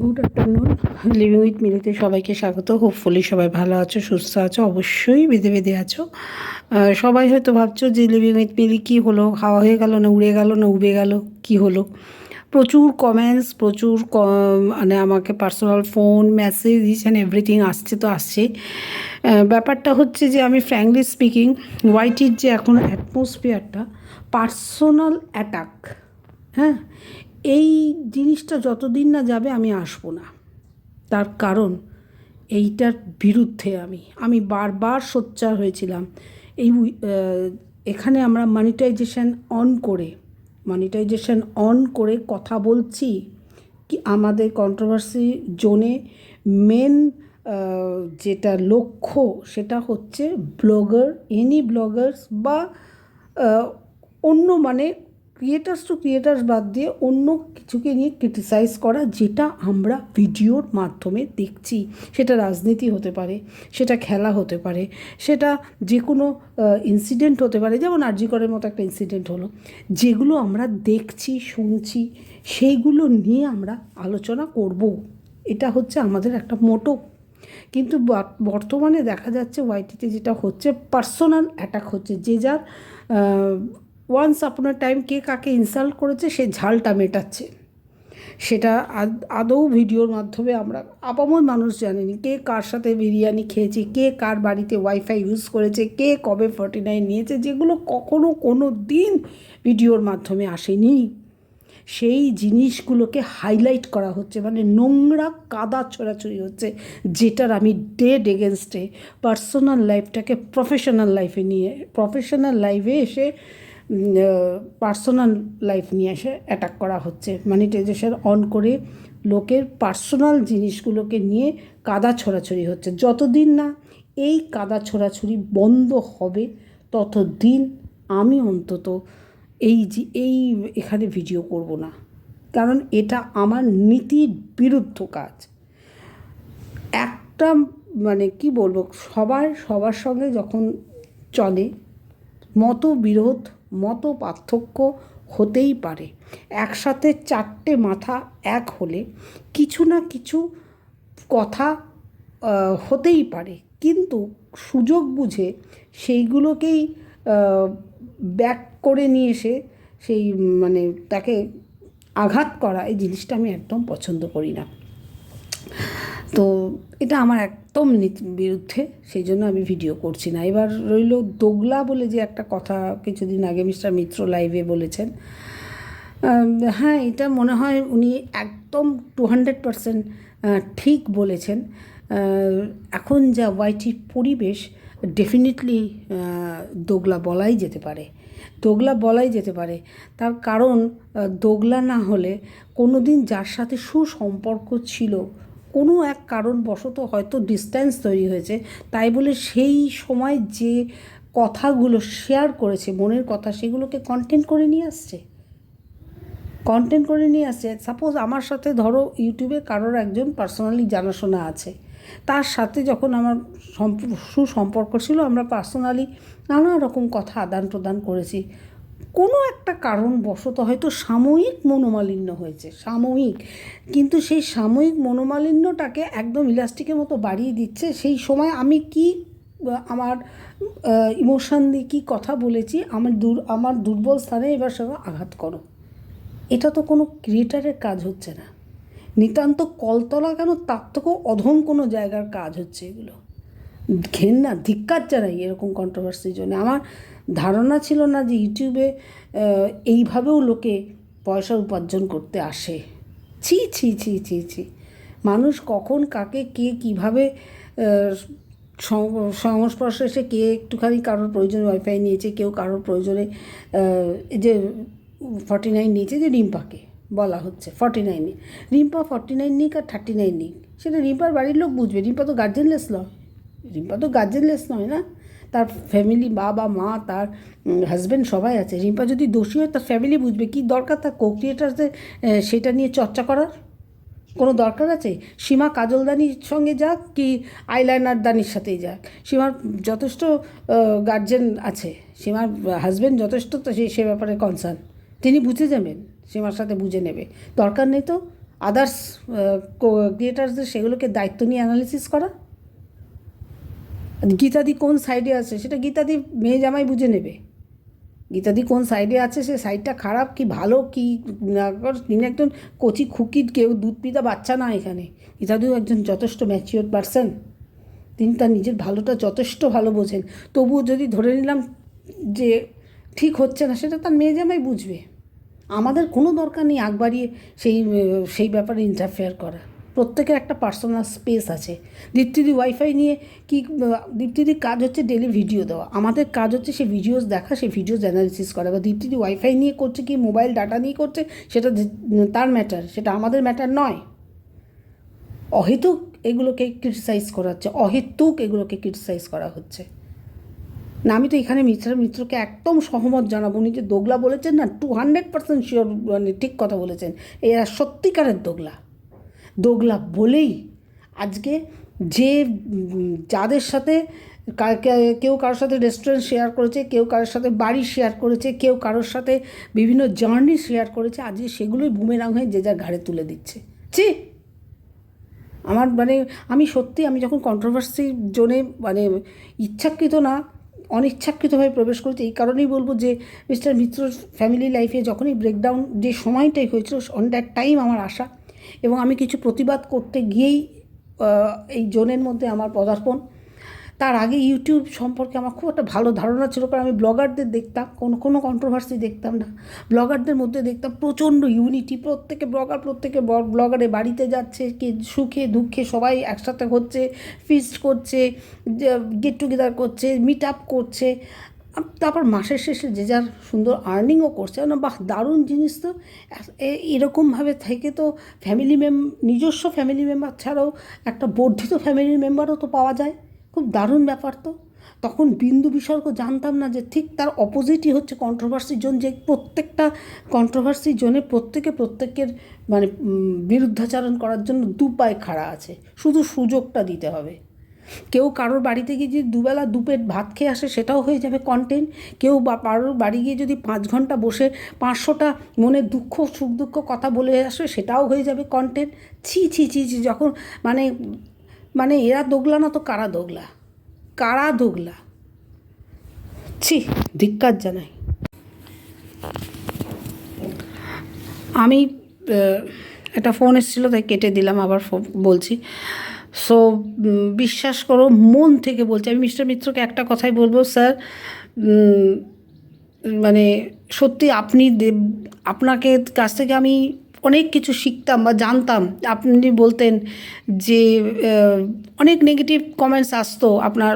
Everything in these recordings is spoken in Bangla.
গুড আফটারনুন লিভিং উইথ মিলিতে সবাইকে স্বাগত। হোপফুলি সবাই ভালো আছো, সুস্থ আছো, অবশ্যই বেঁধে বেঁধে আছো। সবাই হয়তো ভাবছ যে লিভিং উইথ মিলি কী হলো? হাওয়া হয়ে গেল না উড়ে গেল না উবে গেল? কি হলো? প্রচুর কমেন্টস প্রচুর মানে আমাকে personal phone message each and everything আসছে তো আসছে। ব্যাপারটা হচ্ছে যে আমি ফ্র্যাঙ্কলি স্পিকিং ওয়াইটির যে এখন অ্যাটমসফিয়ারটা পার্সোনাল অ্যাটাক হ্যাঁ? এই জিনিসটা যতদিন না যাবে আমি আসব না। তার কারণ এইটার বিরুদ্ধে আমি। আমি বারবার সোচ্চার হয়েছিলাম। এই এখানে আমরা মনিটাইজেশন অন করে মনিটাইজেশন অন করে কথা বলছি কি আমাদের কন্ট্রোভার্সি জোনে মেন যেটা লক্ষ্য সেটা হচ্ছে ব্লগার এনি ব্লগার্স বা অন্য মানে ক্রিয়েটার্স টু ক্রিয়েটার্স বাদ দিয়ে অন্য কিছুকে নিয়ে ক্রিটিসাইজ করা যেটা আমরা ভিডিওর মাধ্যমে দেখছি। সেটা রাজনীতি হতে পারে, সেটা খেলা হতে পারে, সেটা যে কোনো ইনসিডেন্ট হতে পারে। যেমন আরজিকরের মতো একটা ইনসিডেন্ট হলো। যেগুলো আমরা দেখছি, শুনছি, সেইগুলো নিয়ে আমরা আলোচনা করব। এটা হচ্ছে আমাদের একটা মোটো কিন্তু বর্তমানে দেখা যাচ্ছে ওয়াইটিতে যেটা হচ্ছে পার্সোনাল অ্যাটাক হচ্ছে। যে যার ওয়ান্স আপনার টাইম কে কাকে ইনসাল্ট করেছে, সে ঝালটা মেটাচ্ছে। সেটা আদ- ভিডিওর মাধ্যমে আমরা আপামর মানুষ জানেনি। কে কার সাথে বিরিয়ানি খেয়েছে, কে কার বাড়িতে ওয়াইফাই ইউজ করেছে, কে কবে ফর্টি নাইন নিয়েছে, যেগুলো কখনো কোনো দিন ভিডিওর মাধ্যমে আসেনি। সেই জিনিসগুলোকে হাইলাইট করা হচ্ছে মানে নোংরা কাদা ছোড়াছড়ি হচ্ছে, যেটার আমি ডেড এগেনস্টে পার্সোনাল লাইফটাকে প্রফেশনাল লাইফে নিয়ে প্রফেশনাল লাইফে এসে পার্সোনাল লাইফ নিয়ে এসে অ্যাটাক করা হচ্ছে। মনিটাইজেশন অন করে লোকের পার্সোনাল জিনিসগুলোকে নিয়ে কাদা ছোড়াছড়ি হচ্ছে। যতদিন না এই কাদা ছোড়াছড়ি বন্ধ হবে, ততদিন আমি অন্তত এই যে, এই এখানে ভিডিও করব না। কারণ এটা আমার নীতির বিরুদ্ধ কাজ। একটা মানে কি বলব, সবার সবার সঙ্গে যখন চলে মতবিরোধ মত পার্থক্য হতেই পারে। একসাথে চারটে মাথা এক হলে কিছু না কিছু কথা হতেই পারে। কিন্তু সুযোগ বুঝে সেইগুলোকেই ব্যাক করে নিয়ে এসে সেই মানে তাকে আঘাত করা এই জিনিসটা আমি একদম পছন্দ করি না। তো এটা আমার একদম বিরুদ্ধে, সেই জন্য আমি ভিডিও করছি না। এবার রইল দোগলা বলে যে একটা কথা কিছুদিন আগে মিস্টার মিত্র লাইভে বলেছেন। হ্যাঁ এটা মনে হয় উনি একদম টু হান্ড্রেড পারসেন্ট ঠিক বলেছেন। এখন যা ওয়াইটির পরিবেশ ডেফিনেটলি দোগলা বলাই যেতে পারে। দোগলা বলাই যেতে পারে। তার কারণ দোগলা না হলে কোনো দিন যার সাথে সুসম্পর্ক ছিল কোনো এক কারণবশত হয়তো ডিস্ট্যান্স তৈরি হয়েছে। তাই বলে সেই সময় যে কথাগুলো শেয়ার করেছে, মনের কথা, সেগুলোকে কন্টেন্ট করে নিয়ে আসছে। কন্টেন্ট করে নিয়ে আসছে। সাপোজ আমার সাথে ধরো ইউটিউবে কারোর একজন পার্সোনালি জানাশোনা আছে। তার সাথে যখন আমার সুসম্পর্ক ছিল, আমরা পার্সোনালি নানা রকম কথা আদান প্রদান করেছি। কোনো একটা কারণবশত হয়তো সাময়িক মনোমালিন্য হয়েছে, সাময়িক। কিন্তু সেই সাময়িক মনোমালিন্যটাকে একদম ইলাস্টিকের মতো বাড়িয়ে দিচ্ছে। সেই সময় আমি কি আমার ইমোশান দিয়ে কী কথা বলেছি, আমার দুর, আমার দুর্বল স্থানে এবার সেটা আঘাত করো। এটা তো কোনো ক্রিয়েটারের কাজ হচ্ছে না। নিতান্ত কলতলা কেন তার থেকেও অধম কোনো জায়গার কাজ হচ্ছে এগুলো। ঘেন্না, ধিক্কার জানাই এরকম কন্ট্রোভার্সির জন্য। আমার ধারণা ছিল না যে ইউটিউবে এইভাবেও লোকে পয়সা উপার্জন করতে আসে। ছি ছি ছি ছি ছি। মানুষ কখন কাকে, কে কীভাবে সংস্পর্শে এসে কে একটুখানি কারোর প্রয়োজনে ওয়াইফাই নিয়েছে, কেউ কারোর প্রয়োজনে যে ফর্টি নাইন নিয়েছে, যে রিম্পাকে বলা হচ্ছে ফর্টি নাইনে রিম্পা ফর্টি নাইন নিক আর থার্টি নাইন নিক। সেটা রিম্পার বাড়ির লোক বুঝবে। রিম্পা তো গার্জেনলেস নয়। রিম্পা তো গার্জেনলেস নয় না? তার ফ্যামিলি বাবা, মা, তার হাজব্যান্ড সবাই আছে। রিম্পা যদি দোষী হয়, তার ফ্যামিলি বুঝবে। কি দরকার তার কো ক্রিয়েটারদের সেটা নিয়ে চর্চা করার? কোনো দরকার আছে? সীমা কাজলদানির সঙ্গে যাক কি আইলাইনার দানির সাথেই যাক? সীমার যথেষ্ট গার্জেন আছে। সীমার হাজব্যান্ড যথেষ্ট তো সেই সে ব্যাপারে কনসার্ন তিনি বুঝে যাবেন, সীমার সাথে বুঝে নেবে। দরকার নেই তো? আদার্স ক্রিয়েটার্সদের সেগুলোকে দায়িত্ব নিয়ে অ্যানালিসিস করা। গীতাদি কোন সাইডে আছে? সেটা গীতাদি মেয়ে জামাই বুঝে নেবে। গীতাদি কোন সাইডে আছে? সে সাইডটা খারাপ কি ভালো কি তিনি একজন কচি খুকি কেউ দুধ পিতা বাচ্চা না এখানে। গীতাদিও একজন যথেষ্ট ম্যাচিওর পারসন তিনি তার নিজের ভালোটা যথেষ্ট ভালো বোঝেন। তবুও যদি ধরে নিলাম যে ঠিক হচ্ছে না, সেটা তার মেয়ে জামাই বুঝবে। আমাদের কোনো দরকার নেই আগ বাড়িয়ে সেই সেই ব্যাপারে ইন্টারফেয়ার করা প্রত্যেকের একটা পার্সোনাল স্পেস আছে। দীপ্তিদি ওয়াইফাই নিয়ে কি, দীপ্তিদির কাজ হচ্ছে ডেলি ভিডিও দেওয়া। আমাদের কাজ হচ্ছে সে ভিডিওস দেখা, সে ভিডিওস অ্যানালিসিস করা। বা দীপ্তিদি ওয়াইফাই নিয়ে করছে কি মোবাইল ডাটা নিয়ে করছে, সেটা তার ম্যাটার সেটা আমাদের ম্যাটার নয়। অহেতুক এগুলোকে ক্রিটিসাইজ করা হচ্ছে, অহেতুক এগুলোকে ক্রিটিসাইজ করা হচ্ছে। না, আমি তো এখানে মিত্র, মিত্রকে একদম সহমত জানাব উনি যে দোগলা বলেছেন না টু হান্ড্রেড পার্সেন্ট শিওর মানে ঠিক কথা বলেছেন। এরা সত্যিকারের দোগলা। দোগলা বলেই আজকে যে যাদের সাথে কেউ কারোর সাথে রেস্টুরেন্ট শেয়ার করেছে, কেউ কারোর সাথে বাড়ি শেয়ার করেছে, কেউ কারোর সাথে বিভিন্ন জার্নি শেয়ার করেছে, আজকে সেগুলোই বুমেরাং হয়ে যে যার ঘাড়ে তুলে দিচ্ছে। ছি! আমার মানে আমি সত্যি, আমি যখন কন্ট্রোভার্সি জোনে মানে ইচ্ছাকৃত না অনিচ্ছাকৃতভাবে প্রবেশ করেছি, এই কারণেই বলব যে মিস্টার মিত্র ফ্যামিলি লাইফে যখনই ব্রেকডাউন যে সময়টাই হয়েছিল অন দ্যাট টাইম আমার আশা এবং আমি কিছু প্রতিবাদ করতে গিয়েই এই জোনের মধ্যে আমার পদার্পণ। তার আগে ইউটিউব সম্পর্কে আমার খুব একটা ভালো ধারণা ছিল, কারণ আমি ব্লগারদের দেখতাম, কোনো কোনো কন্ট্রোভার্সি দেখতাম না। ব্লগারদের মধ্যে দেখতাম প্রচণ্ড ইউনিটি প্রত্যেকে ব্লগার, প্রত্যেকে ব্লগারে বাড়িতে যাচ্ছে, কে সুখে, দুঃখে সবাই একসাথে হচ্ছে ফিস্ট করছে গেট টুগেদার করছে মিট আপ করছে। তারপর মাসের শেষে যে যার সুন্দর আর্নিংও করছে, না, বাহ, দারুণ জিনিস তো। এরকমভাবে থেকে তো ফ্যামিলি মেম নিজস্ব ফ্যামিলি মেম্বার ছাড়াও একটা বর্ধিত ফ্যামিলি মেম্বারও তো পাওয়া যায়। খুব দারুণ ব্যাপার তো। তখন বিন্দু বিসর্গ জানতাম না যে ঠিক তার অপোজিটই হচ্ছে কন্ট্রোভার্সি জোন যে প্রত্যেকটা কন্ট্রোভার্সি জোনে প্রত্যেকে প্রত্যেকের মানে বিরুদ্ধাচারণ করার জন্য দু পায়ে খাড়া আছে। শুধু সুযোগটা দিতে হবে। কেউ কারোর বাড়িতে গিয়ে যদি দুবেলা দুপেট ভাত খেয়ে আসে, সেটাও হয়ে যাবে কন্টেন্ট কেউ বা কারোর বাড়ি গিয়ে যদি পাঁচ ঘণ্টা বসে পাঁচশোটা মনে দুঃখ, সুখ দুঃখ কথা বলে আসে, সেটাও হয়ে যাবে কন্টেন্ট ছি ছি ছি ছি, যখন মানে মানে এরা দোগলা না তো কারা দোগলা? কারা দোগলা? ছি, ধিক্কার জানাই। আমি একটা ফোন এসেছিল, তাই কেটে দিলাম, আবার ফোন বলছি। সো বিশ্বাস করো, মন থেকে বলছি। আমি মিস্টার মিত্রকে একটা কথাই বলব, স্যার মানে সত্যি আপনি আপনাকে কাছ থেকে আমি অনেক কিছু শিখতাম বা জানতাম। আপনি বলতেন যে অনেক নেগেটিভ কমেন্টস আসতো আপনার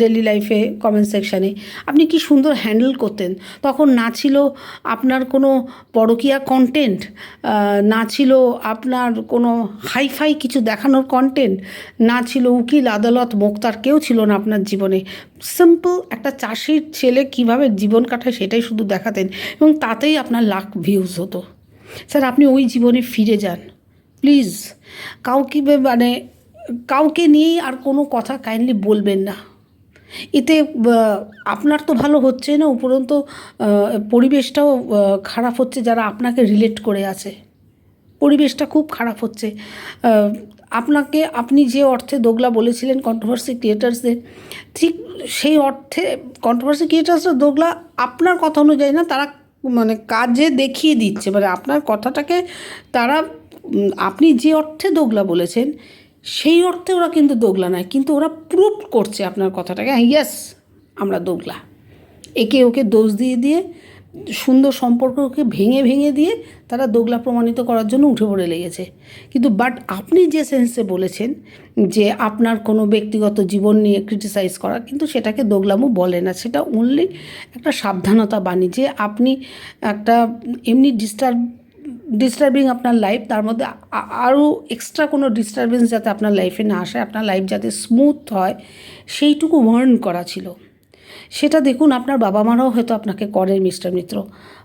ডেলি লাইফে কমেন্ট সেকশানে আপনি কি সুন্দর হ্যান্ডেল করতেন? তখন না ছিল আপনার কোনো পরকীয়া কন্টেন্ট না ছিল আপনার কোনো হাইফাই কিছু দেখানোর কন্টেন্ট না ছিল উকিল, আদালত, মোক্তার কেউ ছিল না আপনার জীবনে। সিম্পল একটা চাষির ছেলে কীভাবে জীবন কাটায় সেটাই শুধু দেখাতেন এবং তাতেই আপনার লাখ ভিউজ হতো। স্যার, আপনি ওই জীবনে ফিরে যান। প্লিজ, কাউকে মানে কাউকে নিয়েই আর কোনো কথা কাইন্ডলি বলবেন না। এতে আপনার তো ভালো হচ্ছে না, উপরন্ত পরিবেশটাও খারাপ হচ্ছে যারা আপনাকে রিলেট করে আছে। পরিবেশটা খুব খারাপ হচ্ছে। আপনাকে, আপনি যে অর্থে দোগলা বলেছিলেন কন্ট্রোভার্সি ক্রিয়েটার্সদের ঠিক সেই অর্থে কন্ট্রোভার্সি ক্রিয়েটার্সরা দোগলা আপনার কথা অনুযায়ী না, তারা মানে কাজে দেখিয়ে দিচ্ছে। মানে আপনার কথাটাকে তারা আপনি যে অর্থে দোগলা বলেছেন, সেই অর্থে ওরা কিন্তু দোগলা নয়, কিন্তু ওরা প্রুভ করছে আপনার কথাটাকে হ্যাঁ ইয়াস আমরা দোগলা। একে ওকে দোষ দিয়ে দিয়ে সুন্দর সম্পর্ককে ভেঙে ভেঙে দিয়ে তারা দোগলা প্রমাণিত করার জন্য উঠে পড়ে লেগেছে। কিন্তু বাট আপনি যে সেন্সে বলেছেন যে আপনার কোনো ব্যক্তিগত জীবন নিয়ে ক্রিটিসাইজ করা, কিন্তু সেটাকে দোগলামও বলে না। সেটা অনলি একটা সাবধানতা বাণী যে আপনি একটা এমনি ডিস্টার্ব ডিস্টার্বিং আপনার লাইফ তার মধ্যে আরও এক্সট্রা কোনো ডিস্টারবেন্স যাতে আপনার লাইফে না আসে, আপনার লাইফ যাতে স্মুথ হয়, সেইটুকু ওয়ার্ন করা ছিল। সেটা দেখুন, আপনার বাবা মারাও হয়তো আপনাকে করেন, মিস্টার মিত্র।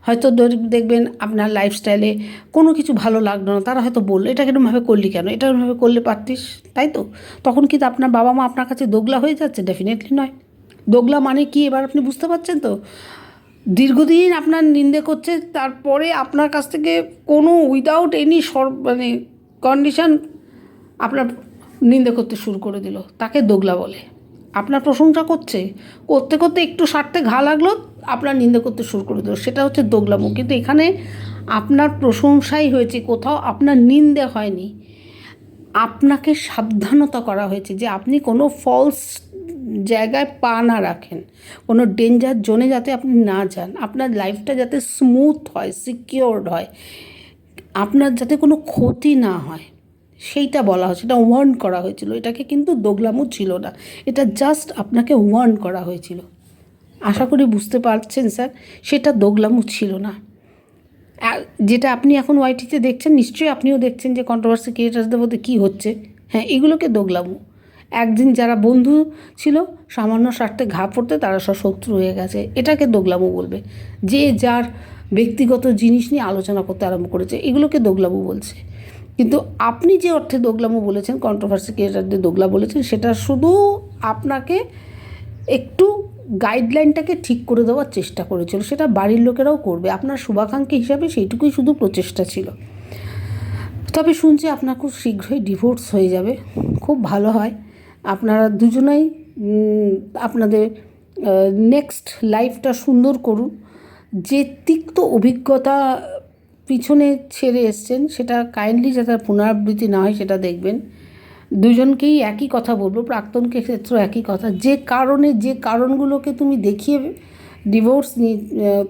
হয়তো দেখবেন আপনার লাইফস্টাইলে কোনো কিছু ভালো লাগল না, তারা হয়তো বলল, এটা কিরমভাবে করলি কেন? এটা এরমভাবে করলে পারতিস? তাই তো? তখন কিন্তু আপনার বাবা মা আপনার কাছে দোগলা হয়ে যাচ্ছে ডেফিনেটলি নয়। দোগলা মানে কি এবার আপনি বুঝতে পারছেন তো? দীর্ঘদিন আপনার নিন্দে করছে, তারপরে আপনার কাছ থেকে কোনো উইদাউট এনি সর মানে কন্ডিশন আপনার নিন্দে করতে শুরু করে দিল। তাকে দোগলা বলে। আপনার প্রশংসা করছে। করতে করতে একটু স্বার্থে ঘা লাগল, আপনার নিন্দে করতে শুরু করে দিল। সেটা হচ্ছে দোগলামো। কিন্তু এখানে আপনার প্রশংসাই হয়েছে কোথাও, আপনার নিন্দে হয়নি। আপনাকে সাবধানতা করা হয়েছে যে আপনি কোনো ফলস জায়গায় পা না রাখেন। কোনো ডেঞ্জার জোনে যাতে আপনি না যান। আপনার লাইফটা যাতে স্মুথ হয় সিকিওরড হয়। আপনার যাতে কোনো ক্ষতি না হয়। সেইটা বলা হয়েছে, এটা ওয়ার্ন করা হয়েছিল। এটাকে কিন্তু দোগলামো ছিল না। এটা জাস্ট আপনাকে ওয়ার্ন করা হয়েছিল। আশা করি বুঝতে পারছেন, স্যার, সেটা দোগলামো ছিল না। যেটা আপনি এখন ওয়াইটিতে দেখছেন, নিশ্চয়ই আপনিও দেখছেন যে কন্ট্রোভার্সি ক্রিয়েটার্সদের মধ্যে কী হচ্ছে। হ্যাঁ এগুলোকে দোগলামো একদিন যারা বন্ধু ছিল, সামান্য স্বার্থে ঘা পড়তে, তারা সব শত্রু হয়ে গেছে। এটাকে দোগলামো বলবে। যে যার ব্যক্তিগত জিনিস নিয়ে আলোচনা করতে আরম্ভ করেছে, এগুলোকে দোগলামো বলছে। কিন্তু আপনি যে অর্থে দোগলামো বলেছেন কন্ট্রোভার্সি ক্রিয়েটারদের দোগলা বলেছেন, সেটা শুধু আপনাকে একটু গাইডলাইনটাকে ঠিক করে দেওয়ার চেষ্টা করেছিল। সেটা বাড়ির লোকেরাও করবে। আপনার শুভাকাঙ্ক্ষী হিসাবে সেইটুকুই শুধু প্রচেষ্টা ছিল। তবে শুনছি আপনার খুব শীঘ্রই ডিভোর্স হয়ে যাবে। খুব ভালো হয়। আপনারা দুজনেই আপনাদের নেক্সট লাইফটা সুন্দর করুন। যে তিক্ত অভিজ্ঞতা পিছনে ছেড়ে এসছেন, সেটা কাইন্ডলি যাতে পুনরাবৃত্তি না হয় সেটা দেখবেন। দুজনকেই একই কথা বলব প্রাক্তনকে ক্ষেত্রেও একই কথা। যে কারণে, যে কারণগুলোকে তুমি দেখিয়ে ডিভোর্স নিয়ে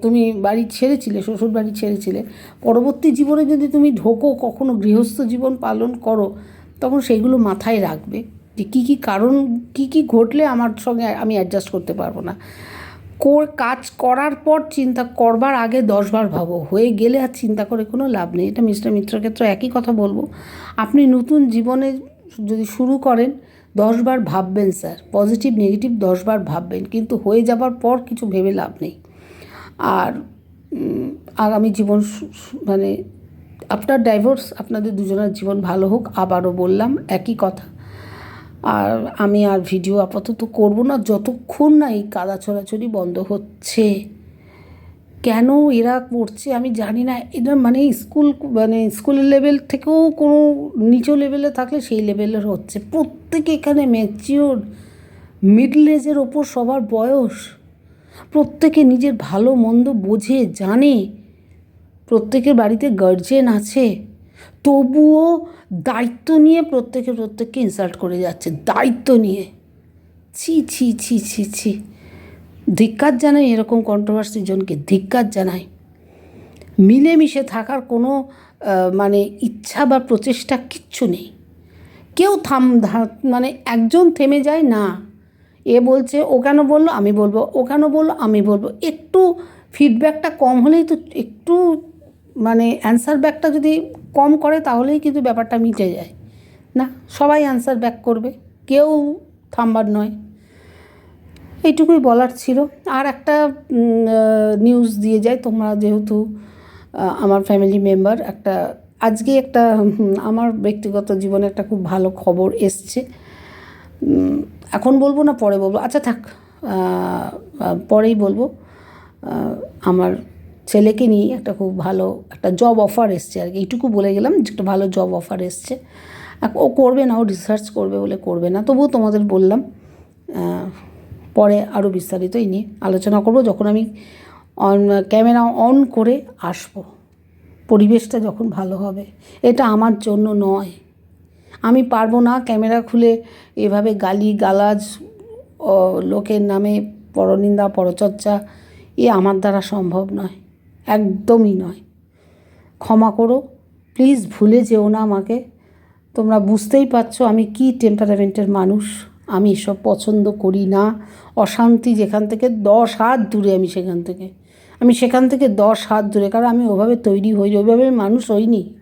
তুমি বাড়ি ছেড়েছিলে, শ্বশুর বাড়ি ছেড়েছিলে, পরবর্তী জীবনে যদি তুমি ঢোকো, কখনো গৃহস্থ জীবন পালন করো, তখন সেইগুলো মাথায় রাখবে যে কী কী কারণ, কী কী ঘটলে আমার সঙ্গে আমি অ্যাডজাস্ট করতে পারব না। কোর কাজ করার পর চিন্তা করবার আগে দশবার ভাবো। হয়ে গেলে আর চিন্তা করে কোনো লাভ নেই। এটা মিস্টার মিত্র ক্ষেত্রে একই কথা বলব। আপনি নতুন জীবনে যদি শুরু করেন, দশবার ভাববেন স্যার। পজিটিভ, নেগেটিভ দশবার ভাববেন। কিন্তু হয়ে যাবার পর কিছু ভেবে লাভ নেই। আর আগামী জীবন মানে আফটার ডাইভোর্স আপনাদের দুজনের জীবন ভালো হোক, আবারও বললাম, একই কথা। আর আমি আর ভিডিও আপাতত করব না। যতক্ষণ না এই কাদা ছড়াছড়ি বন্ধ হচ্ছে। কেন এরা করছে আমি জানি না। এটা মানে স্কুল মানে স্কুলের লেভেল থেকেও কোনো নিচু লেভেলে থাকলে সেই লেভেলের হচ্ছে। প্রত্যেকে এখানে ম্যাচিওর মিডল এজের ওপর সবার বয়স। প্রত্যেকে নিজের ভালো, মন্দ বোঝে, জানে। প্রত্যেকের বাড়িতে গার্জেন আছে। তবুও দায়িত্ব নিয়ে প্রত্যেকে প্রত্যেককে ইনসাল্ট করে যাচ্ছে, দায়িত্ব নিয়ে। ছি ছি ছি ছি ছি। ধিক্কার জানাই এরকম কন্ট্রোভার্সির জনকে, ধিক্কার জানাই। মিলেমিশে থাকার কোনো মানে ইচ্ছা বা প্রচেষ্টা কিচ্ছু নেই। কেউ থাম মানে একজন থেমে যায়, না। এ বলছে, ও কেন বলল, আমি বলব, ও কেন বলল, আমি বলব। একটু ফিডব্যাকটা কম হলেই তো একটু মানে অ্যান্সার ব্যাকটা যদি কম করে তাহলেই কিন্তু ব্যাপারটা মিটে যায়। না, সবাই অ্যান্সার ব্যাক করবে, কেউ থামবার নয়। এইটুকুই বলার ছিল। আর একটা নিউজ দিয়ে যায় তোমরা যেহেতু আমার ফ্যামিলি মেম্বার একটা, আজকে একটা আমার ব্যক্তিগত জীবনে একটা খুব ভালো খবর এসছে। এখন বলব না পরে বলব? আচ্ছা থাক পরেই বলব। আমার ছেলেকে নিয়ে একটা খুব ভালো একটা জব অফার এসছে আর কি। এইটুকু বলে গেলাম যে একটা ভালো জব অফার এসছে। ও করবে না, ও রিসার্চ করবে বলে করবে না। তবুও তোমাদের বললাম পরে আরও বিস্তারিত এই নিয়ে আলোচনা করব। যখন আমি অন ক্যামেরা অন করে আসব, পরিবেশটা যখন ভালো হবে, এটা আমার জন্য নয়। আমি পারব না ক্যামেরা খুলে এভাবে গালি গালাজ লোকের নামে পরনিন্দা, পরচর্চা, এ আমার দ্বারা সম্ভব নয়। একদমই নয়। ক্ষমা করো। প্লিজ ভুলে যেও না আমাকে। তোমরা বুঝতেই পারছ আমি কি টেম্পারামেন্টের মানুষ। আমি এসব পছন্দ করি না। অশান্তি যেখান থেকে দশ হাত দূরে আমি সেখান থেকে। আমি সেখান থেকে দশ হাত দূরে। কারণ আমি ওভাবে তৈরি হই ওইভাবে মানুষ হইনি।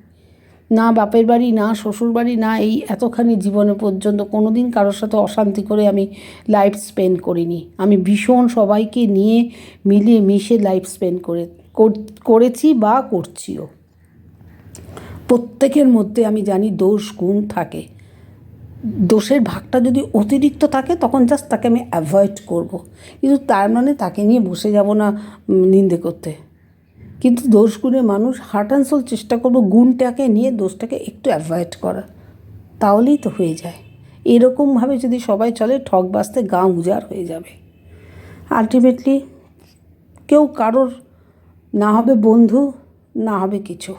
না বাপের বাড়ি, না শ্বশুর বাড়ি, না এই এতখানি জীবনে পর্যন্ত কোনো দিন কারোর সাথে অশান্তি করে আমি লাইফ স্পেন্ড করিনি। আমি ভীষণ সবাইকে নিয়ে মিলিয়ে মিশে লাইফ স্পেন্ড করে করেছি বা করছিও। প্রত্যেকের মধ্যে আমি জানি দোষ, গুণ থাকে। দোষের ভাগটা যদি অতিরিক্ত থাকে, তখন জাস্ট তাকে আমি অ্যাভয়েড করব। কিন্তু তার মানে তাকে নিয়ে বসে যাব না নিন্দে করতে। কিন্তু দোষ, গুণে মানুষ হার্ট অ্যান্ড সোল চেষ্টা করব গুণটাকে নিয়ে দোষটাকে একটু অ্যাভয়েড করা। তাহলেই তো হয়ে যায়। এরকমভাবে যদি সবাই চলে ঠক বাঁচতে গা উজাড় হয়ে যাবে। আলটিমেটলি কেউ কারোর না হবে বন্ধু, না হবে কিছু।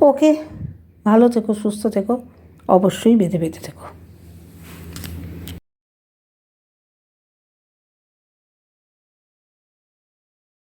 ওকে, ভালো থেকো, সুস্থ থেকো, অবশ্যই বেঁধে বেঁধে থেকো।